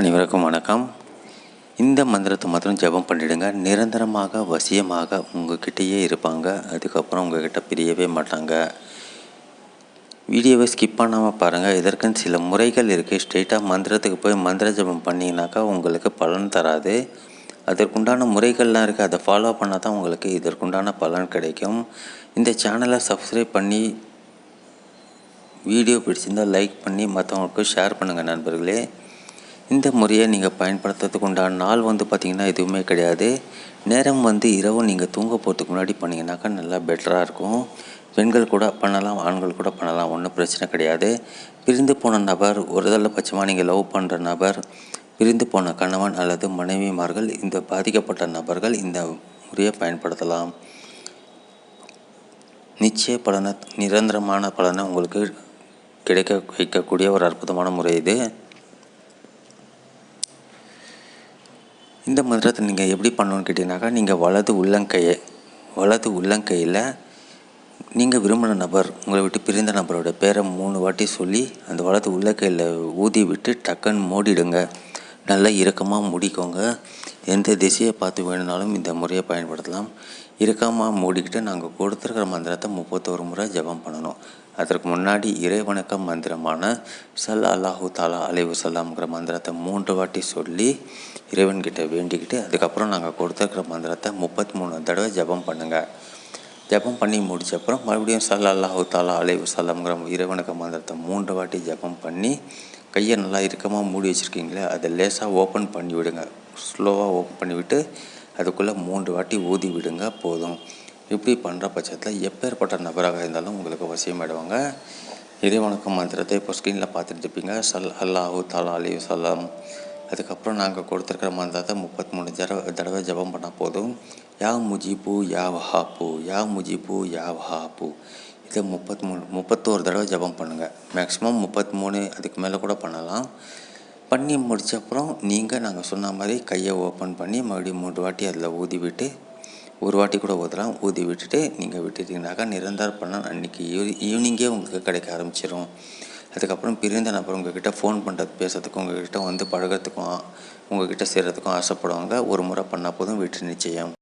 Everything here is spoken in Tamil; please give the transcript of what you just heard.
அனைவருக்கும் வணக்கம். இந்த மந்திரத்தை மாத்திரம் ஜெபம் பண்ணிவிடுங்க நிரந்தரமாக வசியமாக உங்ககிட்டயே இருப்பாங்க. அதுக்கப்புறம் உங்ககிட்ட பிரியவே மாட்டாங்க. வீடியோவை ஸ்கிப் பண்ணாமல் பாருங்கள் இதற்குன்னு சில முறைகள் இருக்குது ஸ்ட்ரெயிட்டாக மந்திரத்துக்கு போய் மந்திர ஜெபம் பண்ணிங்கனாக்கா உங்களுக்கு பலன் தராது. அதற்குண்டான முறைகள்லாம் இருக்குது அதை ஃபாலோ பண்ணால் தான் உங்களுக்கு இதற்குண்டான பலன் கிடைக்கும். இந்த சேனலை சப்ஸ்கிரைப் பண்ணி வீடியோ பிடிச்சிருந்தால் லைக் பண்ணி மற்றவங்களுக்கு ஷேர் பண்ணுங்கள் நண்பர்களே. இந்த முறையை நீங்கள் பயன்படுத்துறதுக்கு உண்டான நாள் வந்து பார்த்திங்கன்னா எதுவுமே கிடையாது. நேரம் வந்து இரவு நீங்கள் தூங்க போகிறதுக்கு முன்னாடி பண்ணிங்கனாக்கா நல்லா பெட்டராக இருக்கும். பெண்கள் கூட பண்ணலாம் ஆண்கள் கூட பண்ணலாம் ஒன்றும் பிரச்சனை கிடையாது. பிரிந்து போன நபர் ஒருதலை பட்சமாக நீங்கள் லவ் பண்ணுற நபர் பிரிந்து போன கணவன் அல்லது மனைவிமார்கள் இந்த பாதிக்கப்பட்ட நபர்கள் இந்த முறையை பயன்படுத்தலாம். நிச்சய பலனை நிரந்தரமான பலனை உங்களுக்கு கிடைக்க வைக்கக்கூடிய ஒரு அற்புதமான முறை இது. இந்த மந்திரத்தை நீங்கள் எப்படி பண்ணணும்னு கேட்டிங்கனாக்கா நீங்கள் வலது உள்ளங்கையை வலது உள்ளங்கையில் நீங்கள் விரும்பின நபர் உங்களை விட்டு பிரிந்த நபரோட பேரை மூணு வாட்டி சொல்லி அந்த வலது உள்ளங்கையில் ஊதி விட்டு டக்குன்னு மூடிடுங்க. நல்லா இறுக்கமாக மூடிக்கோங்க. எந்த திசையை பார்த்து வேணும்னாலும் இந்த முறையை பயன்படுத்தலாம். இறுக்கமாக மூடிக்கிட்டு நாங்கள் கொடுத்துருக்கிற மந்திரத்தை முப்பத்தோரு முறை ஜெபம் பண்ணணும். அதற்கு முன்னாடி இறைவணக்க மந்திரமான சல் அல்லாஹூ தாலா அலைவு சல்லாம்ங்கிற மந்திரத்தை மூன்று வாட்டி சொல்லி இறைவன்கிட்ட வேண்டிக்கிட்டு அதுக்கப்புறம் நாங்கள் கொடுத்துருக்கிற மந்திரத்தை முப்பத்தி மூணு தடவை ஜெபம் பண்ணுங்கள் ஜெபம் பண்ணி முடிச்ச அப்புறம் மறுபடியும் சல் அல்லாஹூ தாலா அலைவு சல்லாம்ங்கிற இறைவணக்க மந்திரத்தை மூன்று வாட்டி ஜெபம் பண்ணி கையை நல்லா இறுக்கமாக மூடி வச்சுருக்கீங்களே அதை லேசாக ஓப்பன் பண்ணி விடுங்க. ஸ்லோவாக ஓப்பன் பண்ணிவிட்டு அதுக்குள்ளே மூன்று வாட்டி ஊதி விடுங்க போதும். இப்படி பண்ணுற பட்சத்தில் எப்பேற்பட்ட நபராக இருந்தாலும் உங்களுக்கு வசியமாயிடுவாங்க. இறைவணக்கம் மந்திரத்தை இப்போ ஸ்க்ரீனில் பார்த்துட்டு இருப்பீங்க. சல் அல்லாஹூ தாலா அலி சலாம் அதுக்கப்புறம் நாங்கள் கொடுத்துருக்கிற மந்திரத்தை முப்பத்தி மூணு தடவை தடவை ஜபம் பண்ணால் போதும். யா முஜிபு யா வஹாப்பு யா முஜிபு யா வஹாப்பு இதை முப்பத்தி மூணு முப்பத்தோரு தடவை ஜபம் பண்ணுங்கள் மேக்ஸிமம் முப்பத்தி மூணு அதுக்கு மேலே கூட பண்ணலாம். பண்ணி முடிச்ச அப்புறம் நீங்கள் நாங்கள் சொன்ன மாதிரி கையை ஓப்பன் பண்ணி மறுபடியும் மூன்று வாட்டி அதில் ஊதி விட்டு ஒரு வாட்டி கூட ஊதலாம். ஊதி விட்டுட்டு நீங்கள் விட்டுட்டீங்கனாக்கா நிரந்தர பண்ண அன்றைக்கி ஈவினிங்கே உங்களுக்கு கிடைக்க ஆரம்பிச்சிடும் அதுக்கப்புறம் பிரிந்த நபர் உங்ககிட்ட ஃபோன் பண்ணுறது பேசுறதுக்கும் உங்ககிட்ட வந்து பழகிறதுக்கும் உங்ககிட்ட சேர்கிறதுக்கும் ஆசைப்படுவாங்க. ஒரு முறை பண்ணால் போதும் வீட்டு நிச்சயம்.